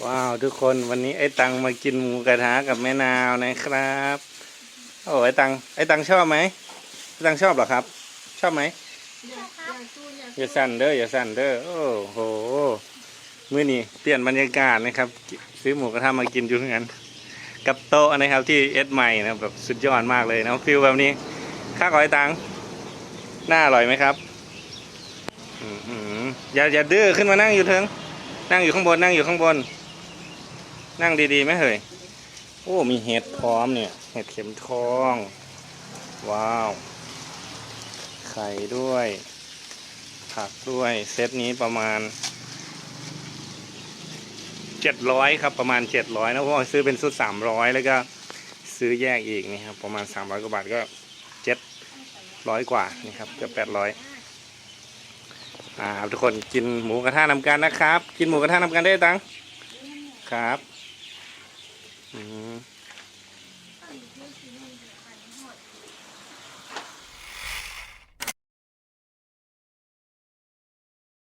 ว้าวทุกคนวันนี้ไอ้ตังมากินหมูกระทะกับแม่นาวนะครับโอ้ไอ้ตังไอ้ตังชอบไหมไอ้ตังชอบเหรอครับ ชอบไหมอย่าสั่นเด้ออย่าสั่นเด้อโอ้โหมื้อนี้เปลี่ยนบรรยากาศนะครับ ซื้อหมูกระทะมากินอยู่งั้น กับโต๊ะนะครับที่เอสใหม่นะแบบสุดยอดมากเลยนะฟิลแบบนี้ค่าขอไอ้ตังน่าอร่อยไหมครับอย่าอย่าดื้อขึ้นมานั่งอยู่เถิงนั่งอยู่ข้างบนนั่งอยู่ข้างบน นั่งดีๆไหมเฮ้ยโอ้ มีเห็ดพร้อมเนี่ย เห็ดเข็มทอง ว้าว ไข่ด้วย ผักด้วย เซตนี้ประมาณเจ็ดร้อยครับประมาณเจ็ดร้อยนะเพราะว่าซื้อเป็นชุดสามร้อยแล้วก็ซื้อแยกอีกนี่ครับประมาณสามร้อยกว่าบาทก็เจ็ดร้อยกว่านี่ครับเกือบแปดร้อยอ่าทุกคนกินหมูกระทะนำกันนะครับ กินหมูกระทะนำกันได้ตังครับ อืม